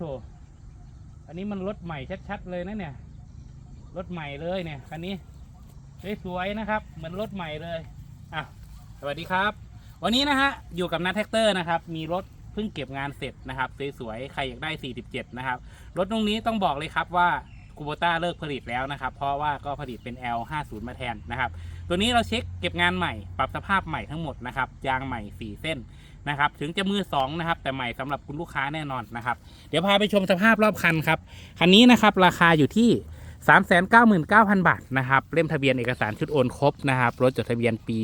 โถอันนี้มันรถใหม่ชัดๆเลยนะเนี่ย รถใหม่เลยเนี่ยคันนี้สวยๆนะครับ เหมือนรถใหม่เลยอะสวัสดีครับ วันนี้นะฮะอยู่กับนัทแท็กเตอร์นะครับ มีรถเพิ่งเก็บงานเสร็จนะครับสวยๆใครอยากได้ 47 นะครับ รถตรงนี้ต้องบอกเลยครับว่าคูโบต้าเลิกผลิตแล้วนะครับ เพราะว่าก็ผลิตเป็น L50 มาแทนนะครับ ตัวนี้เราเช็คเก็บงานใหม่ ปรับสภาพใหม่ทั้งหมดนะครับ ยางใหม่ 4 เส้น นะครับ ถึงจะมือ2นะครับ แต่ใหม่สำหรับคุณลูกค้าแน่นอนนะครับ เดี๋ยวพาไปชมสภาพรอบคันครับ คันนี้นะครับราคาอยู่ที่ 399,000 บาทนะครับ เล่มทะเบียนเอกสารชุดโอนครบนะครับ รถจดทะเบียนปี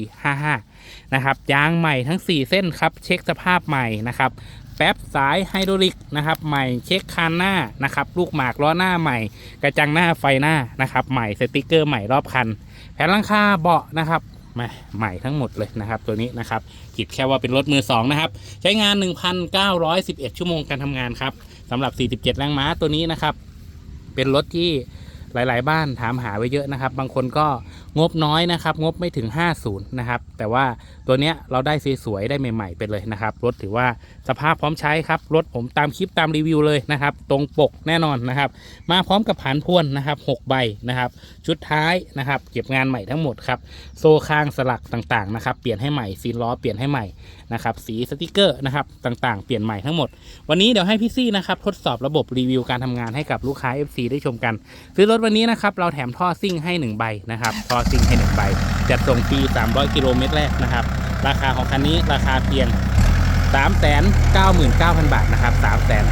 55 นะครับยางใหม่ทั้ง 4 เส้นครับ เช็คสภาพใหม่นะครับแป๊บสายไฮดรอลิกนะครับใหม่เช็คคานหน้านะครับลูกหมากล้อหน้าใหม่ กระจังหน้าไฟหน้านะครับใหม่สติกเกอร์ใหม่รอบคัน แผ่นหลังคาเบาะนะครับ ใหม่ใหม่ทั้งหมดเลยนะครับ ตัวนี้นะครับคิดแค่ว่าเป็นรถมือสองนะครับใช้งาน 1,911 ชั่วโมงการทำงานครับสำหรับ 47 แรงม้าตัวนี้นะครับ เป็นรถที่หลาย ๆ บ้านถามหาไว้เยอะนะครับ บางคนก็ งบน้อยนะครับ งบไม่ถึง 50 นะครับ แต่ว่าตัวเนี้ยเราได้สวยๆได้ใหม่ๆไปเลยนะครับ รถถือว่าสภาพพร้อมใช้ครับ รถผมตามคลิปตามรีวิวเลยนะครับ ตรงปกแน่นอนนะครับ มาพร้อมกับผานพวนนะครับ6ใบนะครับ ชุดท้ายนะครับ เก็บงานใหม่ทั้งหมดครับ โซ่ข้างสลักต่างๆนะครับ เปลี่ยนให้ใหม่ซีนล้อเปลี่ยนให้ใหม่นะครับ สีสติกเกอร์นะครับต่างๆ เปลี่ยนใหม่ทั้งหมด วันนี้เดี๋ยวให้พี่ซี่นะครับทดสอบระบบรีวิวการทำงานให้กับลูกค้า FC ได้ชมกัน ซื้อรถวันนี้นะครับเราแถมท่อซิ่งให้1ใบนะครับท่อซิ่งให้1ใบจัดส่งฟรี300 กิโลเมตรแรกนะครับ ราคาของคันนี้ราคาเพียง 399,000 บาทนะครับ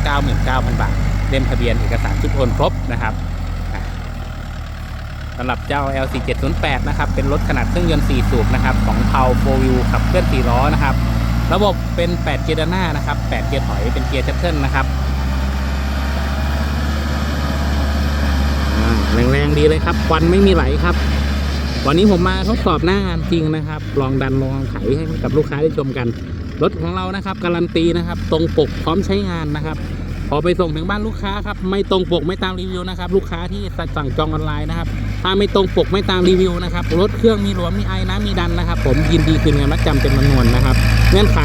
399,000 บาทเล่มทะเบียนเอกสารชุดโอนครบนะครับสำหรับเจ้า L4708 นะครับ เป็นรถขนาดเครื่องยนต์ 4 สูบนะครับของเทาโฟวิวขับเคลื่อน 4 ล้อนะครับ ระบบเป็น 8 เกียร์ด้านหน้านะครับ 8 เกียร์ถอย เป็นเกียร์ชัตเทิลนะครับแรงๆดีเลยครับ ควันไม่มีไหลครับ วันนี้ผมมาทดสอบหน้างานจริงนะครับ ลองดันลองไขให้กับลูกค้าได้ชมกัน รถของเรานะครับ การันตีนะครับ ตรงปกพร้อมใช้งานนะครับ พอไปส่งถึงบ้านลูกค้าครับไม่ตรงปกไม่ตามรีวิวนะครับลูกค้าที่สั่งจองออนไลน์นะครับถ้าไม่ตรงปกไม่ตามรีวิวนะครับรถเครื่องมีหลวมมีไอ้น้ำมีดันนะครับ ผมยินดีคืนเงินมัดจำเป็นจำนวนนะครับเงื่อนไข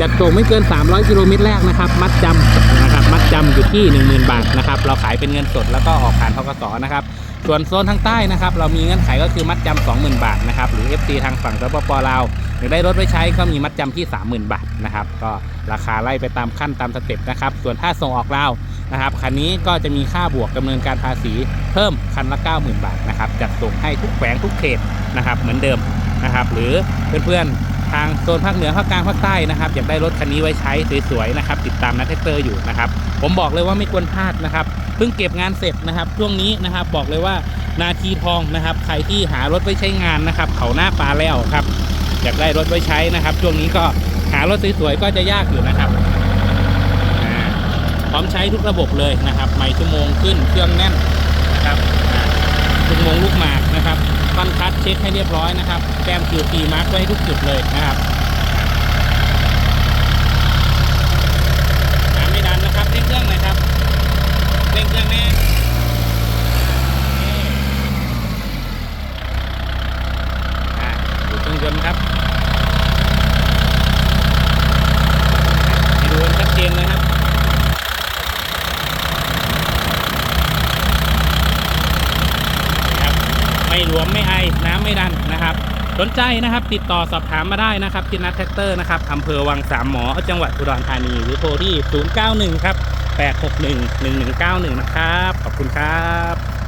จัดส่งไม่เกิน 300กิโลเมตรแรกนะครับมัดจำนะครับมัดจำอยู่ที่ 10,000 บาทนะครับเราขายเป็นเงินสดแล้วก็ออกผ่านทกสนะครับส่วนโซนทางใต้นะครับเรามีเงื่อนไขก็คือมัดจำ20,000 บาทนะครับหรือ FC ทางฝั่งสปปลาว อยากได้รถไว้ใช้ก็มีมัดจำที่ 30,000 บาทนะครับ ก็ราคาไล่ไปตามขั้นตามสเต็ปนะครับ ส่วนถ้าส่งออกลาวนะครับคันนี้ก็จะมีค่าบวกดำเนินการภาษีเพิ่มคันละ 90,000 บาทนะครับจัดส่งให้ทุกแขวงทุกเขตนะครับ เหมือนเดิมนะครับ หรือเพื่อนๆทางโซนภาคเหนือภาคกลางภาคใต้นะครับอยากได้รถคันนี้ไว้ใช้สวยๆนะครับ ติดตามนัทเทคเตอร์อยู่นะครับ ผมบอกเลยว่าไม่ควรพลาดนะครับเพิ่งเก็บงานเสร็จนะครับ ช่วงนี้นะครับบอกเลยว่านาทีทองนะครับ ใครที่หารถไว้ใช้งานนะครับ เขาหน้าปลาแล้วครับ อยากได้รถไว้ใช้นะครับ ช่วงนี้ก็หารถสวยๆก็จะยากอยู่นะครับพร้อมใช้ทุกระบบเลยนะครับไม่ชั่วโมงขึ้นเครื่องแน่นนะครับชั่วโมงลูกหมากนะครับฟันคัดเช็คให้เรียบร้อยนะครับแต้มคิวตีมาร์กไว้ทุกจุดเลยนะครับน้ำไม่ดันนะครับเร่งเครื่องหน่อยครับเร่งเครื่องแน่อ่าดูเครื่องยนต์ครับ ให้ดูกันชัดเจนเลยครับนะครับ ไม่หลวมไม่ไอน้ำไม่ดันนะครับ สนใจนะครับติดต่อสอบถามมาได้นะครับที่นัดแท็กเตอร์นะครับอำเภอวังสามหมอจังหวัดอุดรธานีหรือโทรที่ 091 ครับ 861 1191 นะครับ ขอบคุณครับ